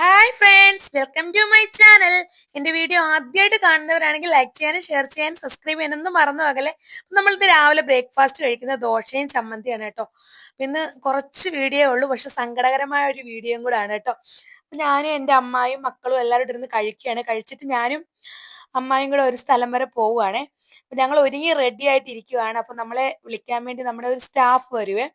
Hi friends welcome to my channel എന്റെ video ആദ്യമായിട്ട് കാണുന്നവരാണെങ്കിൽ ലൈക്ക് ചെയ്യാനും ഷെയർ ചെയ്യാനും സബ്സ്ക്രൈബ് ചെയ്യാനൊന്നും മറന്നു പോകലെ നമ്മളിത് രാവിലെ ബ്രേക്ക്ഫാസ്റ്റ് കഴിക്കുന്ന ദോശയും ചമ്മന്തിയാണ് കേട്ടോ. ഇന്ന് കുറച്ച് വീഡിയോ ഉള്ളൂ. പക്ഷെ സങ്കടകരമായ ഒരു വീഡിയോയും കൂടാണ് കേട്ടോ. ഞാനും എന്റെ അമ്മായും മക്കളും എല്ലാവരും ഇരുന്ന് കഴിക്കുകയാണ്. കഴിച്ചിട്ട് ഞാനും അമ്മായും കൂടെ ഒരു സ്ഥലം വരെ പോവുകയാണേ. അപ്പൊ ഞങ്ങൾ ഒരുങ്ങി റെഡി ആയിട്ട് ഇരിക്കുവാണ്. അപ്പൊ നമ്മളെ വിളിക്കാൻ വേണ്ടി നമ്മുടെ ഒരു സ്റ്റാഫ് വരുവേ.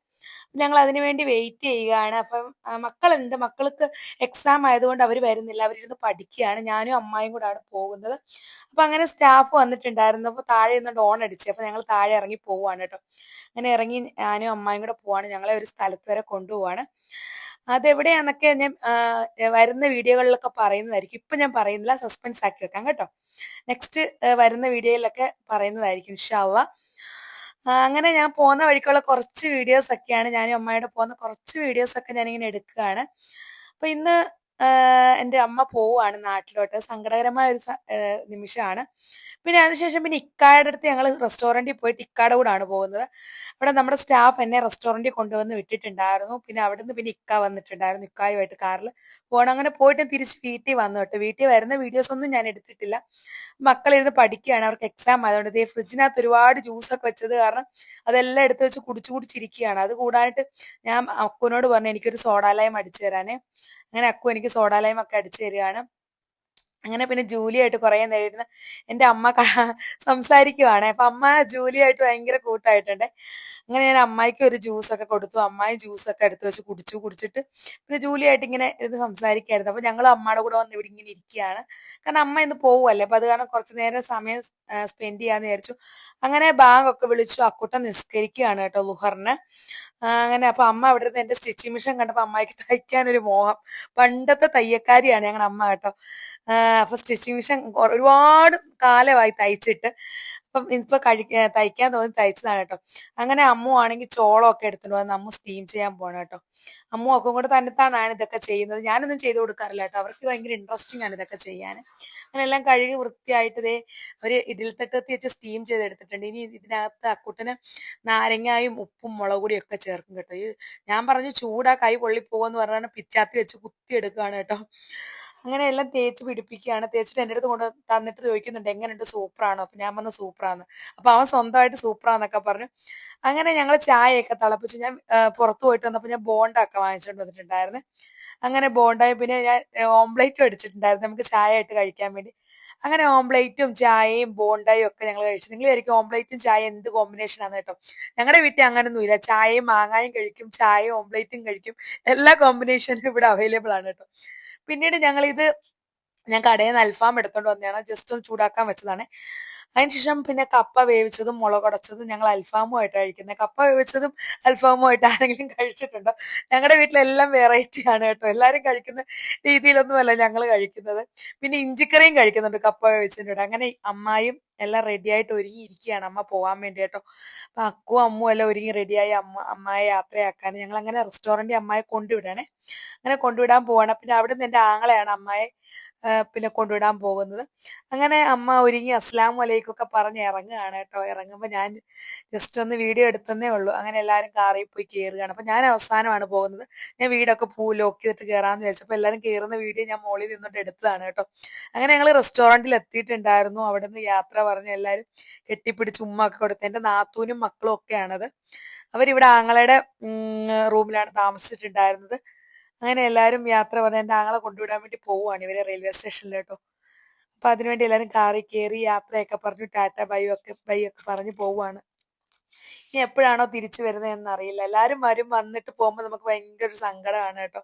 ഞങ്ങൾ അതിനു വേണ്ടി വെയിറ്റ് ചെയ്യുകയാണ്. അപ്പം മക്കളുണ്ട്. മക്കൾക്ക് എക്സാം ആയതുകൊണ്ട് അവർ വരുന്നില്ല. അവരിരുന്ന് പഠിക്കുകയാണ്. ഞാനും അമ്മായും കൂടാണ് പോകുന്നത്. അപ്പൊ അങ്ങനെ സ്റ്റാഫ് വന്നിട്ടുണ്ടായിരുന്നു. അപ്പോൾ താഴെ നിന്ന് ഡോൺ അടിച്ചു. അപ്പൊ ഞങ്ങൾ താഴെ ഇറങ്ങി പോവുകയാണ് കേട്ടോ. അങ്ങനെ ഇറങ്ങി ഞാനും അമ്മായും കൂടെ പോവാണ് ഞങ്ങളെ ഒരു സ്ഥലത്ത് വരെ കൊണ്ടുപോവാണ് അതെവിടെയാന്നൊക്കെ ഞാൻ വരുന്ന വീഡിയോകളിലൊക്കെ പറയുന്നതായിരിക്കും. ഇപ്പൊ ഞാൻ പറയുന്നില്ല. സസ്പെൻസ് ആക്കി വെക്കാം കേട്ടോ. നെക്സ്റ്റ് വരുന്ന വീഡിയോയിലൊക്കെ പറയുന്നതായിരിക്കും ഇൻഷാല്ല അങ്ങനെ ഞാൻ പോകുന്ന വഴിക്കുള്ള കുറച്ച് വീഡിയോസ് ഒക്കെയാണ് ഞാനും അമ്മയുടെ പോകുന്ന കുറച്ച് വീഡിയോസ് ഒക്കെ ഞാനിങ്ങനെ എടുക്കുകയാണ്. അപ്പൊ ഇന്ന് എന്റെ അമ്മ പോവാണ് നാട്ടിലോട്ട്. സങ്കടകരമായ ഒരു നിമിഷമാണ്. പിന്നെ അതിനുശേഷം പിന്നെ ഇക്കായുടെ അടുത്ത് ഞങ്ങൾ റെസ്റ്റോറന്റിൽ പോയിട്ട് ഇക്കാടെ കൂടാണ് പോകുന്നത്. അവിടെ നമ്മുടെ സ്റ്റാഫ് എന്നെ റെസ്റ്റോറന്റിൽ കൊണ്ടുവന്ന് വിട്ടിട്ടുണ്ടായിരുന്നു. പിന്നെ അവിടുന്ന് പിന്നെ ഇക്ക വന്നിട്ടുണ്ടായിരുന്നു ഇക്കായുമായിട്ട് കാറിൽ പോകണം അങ്ങനെ പോയിട്ട് തിരിച്ച് വീട്ടിൽ വന്നു കേട്ടോ. വീട്ടിൽ വരുന്ന വീഡിയോസ് ഒന്നും ഞാൻ എടുത്തിട്ടില്ല. മക്കളിരുന്ന് പഠിക്കുകയാണ്. അവർക്ക് എക്സാം ആയതുകൊണ്ട് ഇതേ ഫ്രിഡ്ജിനകത്ത് ഒരുപാട് ജ്യൂസ് ഒക്കെ വെച്ചത് കാരണം അതെല്ലാം എടുത്ത് വെച്ച് കുടിച്ചു കുടിച്ചിരിക്കുകയാണ്. അത് കൂടാനായിട്ട് ഞാൻ അക്കുനോട് പറഞ്ഞു എനിക്കൊരു സോഡാലയം അടിച്ചു തരാനേ. അങ്ങനെ അക്കു എനിക്ക് സോഡാലയം ഒക്കെ അടിച്ചു തരികയാണ് അങ്ങനെ പിന്നെ ജൂലിയായിട്ട് കുറേ നേരിടുന്ന എന്റെ അമ്മ സംസാരിക്കുവാണ്. അപ്പം അമ്മ ജൂലിയായിട്ട് ഭയങ്കര കൂട്ടായിട്ടുണ്ട്. അങ്ങനെ ഞാൻ അമ്മായിക്ക് ഒരു ജ്യൂസൊക്കെ കൊടുത്തു. അമ്മായി ജ്യൂസൊക്കെ എടുത്ത് വെച്ച് കുടിച്ചു കുടിച്ചിട്ട് പിന്നെ ജൂലിയായിട്ട് ഇങ്ങനെ ഇത് സംസാരിക്കായിരുന്നു. അപ്പം ഞങ്ങൾ അമ്മയുടെ കൂടെ വന്ന് ഇവിടെ ഇങ്ങനെ ഇരിക്കുകയാണ്. കാരണം അമ്മ ഇന്ന് പോവുമല്ലേ അപ്പം അത് കാരണം കുറച്ച് നേരം സമയം സ്പെൻഡ് ചെയ്യാമെന്ന് വിചാരിച്ചു. അങ്ങനെ ബാങ്ക് ഒക്കെ വിളിച്ചു. അക്കുട്ടം നിസ്കരിക്കുകയാണ് കേട്ടോ ലുഹറിന്. അങ്ങനെ അപ്പൊ അമ്മ അവിടെ നിന്ന് എന്റെ സ്റ്റിച്ചിങ് മെഷീൻ കണ്ടപ്പോ അമ്മയ്ക്ക് തയ്ക്കാൻ ഒരു മോഹം. പണ്ടത്തെ തയ്യക്കാരിയാണ് ഞങ്ങളുടെ അമ്മ കേട്ടോ. അപ്പൊ സ്റ്റിച്ചിങ് മെഷീൻ ഒരുപാട് കാലമായി തയ്ച്ചിട്ട്. അപ്പം ഇപ്പൊ കഴിക്കാൻ തയ്ക്കാൻ തോന്നി തയ്ച്ചതാണ് കേട്ടോ. അങ്ങനെ അമ്മു ആണെങ്കിൽ ചോളമൊക്കെ എടുത്തിട്ട് വന്ന് അമ്മു സ്റ്റീം ചെയ്യാൻ പോകണം കേട്ടോ. അമ്മു ഒക്കെ കൂടെ തന്നെത്താനാണ് ഇതൊക്കെ ചെയ്യുന്നത്. ഞാനൊന്നും ചെയ്ത് കൊടുക്കാറില്ല കേട്ടോ. അവർക്ക് ഭയങ്കര ഇൻട്രസ്റ്റിംഗ് ആണ് ഇതൊക്കെ ചെയ്യാൻ. അങ്ങനെല്ലാം കഴുകി വൃത്തിയായിട്ട് ഇതേ ഒരു ഇഡിൽത്തട്ടത്തി വെച്ച് സ്റ്റീം ചെയ്തെടുത്തിട്ടുണ്ട്. ഇനി ഇതിനകത്ത് അക്കൂട്ടിന് നാരങ്ങായും ഉപ്പും മുളക് ഒക്കെ ചേർക്കും കേട്ടോ. ഞാൻ പറഞ്ഞു ചൂടാ കൈ പൊള്ളിപ്പോകുമെന്ന് പറഞ്ഞാണ് പിച്ചാത്തി വെച്ച് കുത്തി എടുക്കുകയാണ് കേട്ടോ. അങ്ങനെ എല്ലാം തേച്ച് പിടിപ്പിക്കുകയാണ്. തേച്ചിട്ട് എന്റെ അടുത്ത് കൊണ്ട് തന്നിട്ട് ചോദിക്കുന്നുണ്ട് എങ്ങനെയുണ്ട് സൂപ്പറാണോ? അപ്പം ഞാൻ വന്ന് സൂപ്പറാന്ന്. അപ്പം അവൻ സ്വന്തമായിട്ട് സൂപ്പറാന്നൊക്കെ പറഞ്ഞു. അങ്ങനെ ഞങ്ങൾ ചായയൊക്കെ തിളപ്പിച്ച് ഞാൻ പുറത്ത് പോയിട്ട് വന്നപ്പോൾ ഞാൻ ബോണ്ടൊക്കെ വാങ്ങിച്ചുകൊണ്ട് വന്നിട്ടുണ്ടായിരുന്നു. അങ്ങനെ ബോണ്ടായി. പിന്നെ ഞാൻ ഓംപ്ലേറ്റും അടിച്ചിട്ടുണ്ടായിരുന്നു നമുക്ക് ചായ ആയിട്ട് കഴിക്കാൻ വേണ്ടി. അങ്ങനെ ഓംപ്ലേറ്റും ചായയും ബോണ്ടായും ഒക്കെ ഞങ്ങൾ കഴിച്ചു. നിങ്ങൾ വിചാരിക്കും ഓംപ്ലേറ്റും ചായ എന്ത് കോമ്പിനേഷൻ ആണ് കേട്ടോ. ഞങ്ങളുടെ വീട്ടിൽ അങ്ങനൊന്നുമില്ല ചായയും മാങ്ങായും കഴിക്കും ചായയും ഓംപ്ലേറ്റും കഴിക്കും. എല്ലാ കോമ്പിനേഷനും ഇവിടെ അവൈലബിൾ ആണ് കേട്ടോ. പിന്നീട് ഞങ്ങൾ ഇത് ഞാൻ കടയിൽ നിന്ന് അൽഫാം എടുത്തോണ്ട് വന്നതാണ്. ജസ്റ്റ് ഒന്ന് ചൂടാക്കാൻ വെച്ചതാണ്. അതിനുശേഷം പിന്നെ കപ്പ വേവിച്ചതും മുളകുടച്ചതും ഞങ്ങൾ അൽഫാമുമായിട്ട് കഴിക്കുന്നത് കപ്പ വേവിച്ചതും അൽഫാമുമായിട്ട് ആരെങ്കിലും കഴിച്ചിട്ടുണ്ടോ? ഞങ്ങളുടെ വീട്ടിലെല്ലാം വെറൈറ്റി ആണ് കേട്ടോ. എല്ലാവരും കഴിക്കുന്ന രീതിയിലൊന്നുമല്ല ഞങ്ങൾ കഴിക്കുന്നത്. പിന്നെ ഇഞ്ചിക്കറിയും കഴിക്കുന്നുണ്ട് കപ്പ വേവിച്ചതിന്റെ കൂടെ. അങ്ങനെ അമ്മായും എല്ലാം റെഡിയായിട്ട് ഒരുങ്ങി ഇരിക്കുകയാണ് അമ്മ പോകാൻ വേണ്ടി കേട്ടോ. അപ്പൊ അക്കും അമ്മും എല്ലാം ഒരുങ്ങി റെഡിയായി അമ്മ അമ്മയെ യാത്രയാക്കാൻ ഞങ്ങൾ അങ്ങനെ റെസ്റ്റോറന്റിൽ അമ്മയെ കൊണ്ടുവിടണേ അങ്ങനെ കൊണ്ടുവിടാൻ പോവാണ്. പിന്നെ അവിടെ നിന്ന് എന്റെ ആങ്ങളെയാണ് അമ്മായി പിന്നെ കൊണ്ടുവിടാൻ പോകുന്നത്. അങ്ങനെ അമ്മ ഒരുങ്ങി അസ്ലാം വലൈക്കും ഒക്കെ പറഞ്ഞ് ഇറങ്ങുകയാണ് കേട്ടോ. ഇറങ്ങുമ്പോൾ ഞാൻ ജസ്റ്റ് ഒന്ന് വീഡിയോ എടുത്തന്നേ ഉള്ളൂ. അങ്ങനെ എല്ലാവരും കാറിൽ പോയി കയറുകയാണ് അപ്പം ഞാൻ അവസാനമാണ് പോകുന്നത്. ഞാൻ വീടൊക്കെ പൂ ലോക്ക് ചെയ്തിട്ട് കയറാമെന്ന് വിചാരിച്ചപ്പോൾ എല്ലാവരും കയറുന്ന വീഡിയോ ഞാൻ മോളിൽ നിന്നിട്ട് എടുത്തതാണ് കേട്ടോ. അങ്ങനെ ഞങ്ങൾ റെസ്റ്റോറന്റിൽ എത്തിയിട്ടുണ്ടായിരുന്നു. അവിടെ നിന്ന് യാത്ര പറഞ്ഞ് എല്ലാവരും കെട്ടിപ്പിടിച്ച് ഉമ്മ ഒക്കെ കൊടുത്ത് എന്റെ നാത്തൂനും മക്കളും ഒക്കെയാണത്. അവരിവിടെ ആങ്ങളയുടെ റൂമിലാണ് താമസിച്ചിട്ടുണ്ടായിരുന്നത്. അങ്ങനെ എല്ലാവരും യാത്ര പറഞ്ഞ എന്റെ ആങ്ങളെ കൊണ്ടുവിടാൻ വേണ്ടി പോവുകയാണ് ഇവരെ റെയിൽവേ സ്റ്റേഷനിൽ കേട്ടോ അപ്പൊ അതിനുവേണ്ടി എല്ലാവരും കാറി കയറി യാത്രയൊക്കെ പറഞ്ഞു ടാറ്റ ബൈ ഒക്കെ ബൈ ഒക്കെ പറഞ്ഞ് പോവുകയാണ് ഇനി എപ്പോഴാണോ തിരിച്ചു വരുന്നത് എന്നറിയില്ല എല്ലാവരും വരും വന്നിട്ട് പോകുമ്പോൾ നമുക്ക് ഭയങ്കര ഒരു സങ്കടമാണ് കേട്ടോ.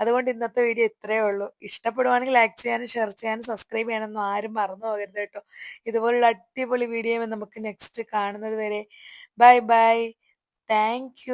അതുകൊണ്ട് ഇന്നത്തെ വീഡിയോ ഇത്രയേ ഉള്ളൂ. ഇഷ്ടപ്പെടുവാണെങ്കിൽ ലൈക്ക് ചെയ്യാനും ഷെയർ ചെയ്യാനും സബ്സ്ക്രൈബ് ചെയ്യാനൊന്നും ആരും മറന്നു പോകരുത് കേട്ടോ. ഇതുപോലുള്ള അടിപൊളി വീഡിയോ നമുക്ക് നെക്സ്റ്റ് കാണുന്നത് വരെ. Bye bye thank